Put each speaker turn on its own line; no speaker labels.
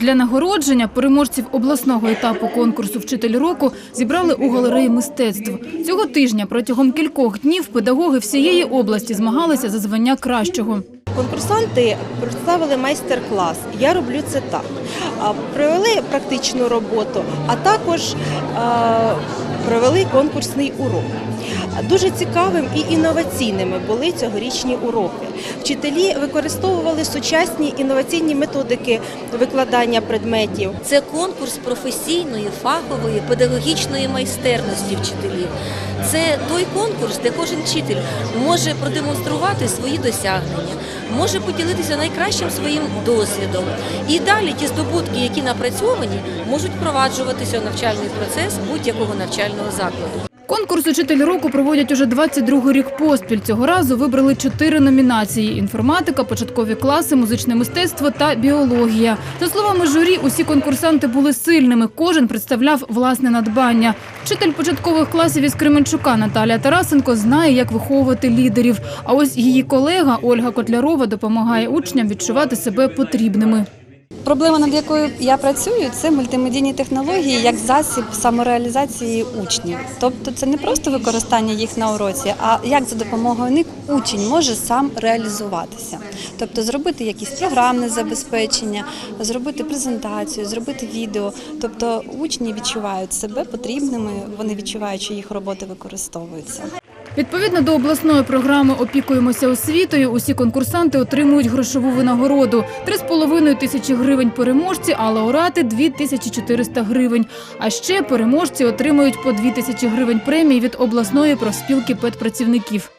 Для нагородження переможців обласного етапу конкурсу Вчитель року зібрали у галереї мистецтв. Цього тижня протягом кількох днів педагоги всієї області змагалися за звання кращого.
Конкурсанти представили майстер-клас. Я роблю це так. Провели практичну роботу, а також провели конкурсний урок. Дуже цікавим і інноваційними були цьогорічні уроки. Вчителі використовували сучасні інноваційні методики викладання предметів.
Це конкурс професійної, фахової, педагогічної майстерності вчителів. Це той конкурс, де кожен вчитель може продемонструвати свої досягнення, може поділитися найкращим своїм досвідом. І далі ті здобутки, які напрацьовані, можуть впроваджуватися у навчальний процес будь-якого навчального закладу.
Конкурс «Учитель року проводять уже 22 рік поспіль. Цього разу вибрали чотири номінації: інформатика, початкові класи, музичне мистецтво та біологія. За словами журі, усі конкурсанти були сильними. Кожен представляв власне надбання. Вчитель початкових класів із Кременчука Наталія Тарасенко знає, як виховувати лідерів. А ось її колега Ольга Котлярова допомагає учням відчувати себе потрібними.
Проблема, над якою я працюю, це мультимедійні технології як засіб самореалізації учнів. Тобто це не просто використання їх на уроці, а як за допомогою них учень може сам реалізуватися. Тобто зробити якісь програмне забезпечення, зробити презентацію, зробити відео. Тобто учні відчувають себе потрібними, вони відчувають, що їх роботи використовуються.
Відповідно до обласної програми Опікуємося освітою. Усі конкурсанти отримують грошову винагороду 3,5 тисячі гривень переможці, а лауреати 2400 гривень. А ще переможці отримують по 2 тисячі гривень премії від обласної профспілки педпрацівників.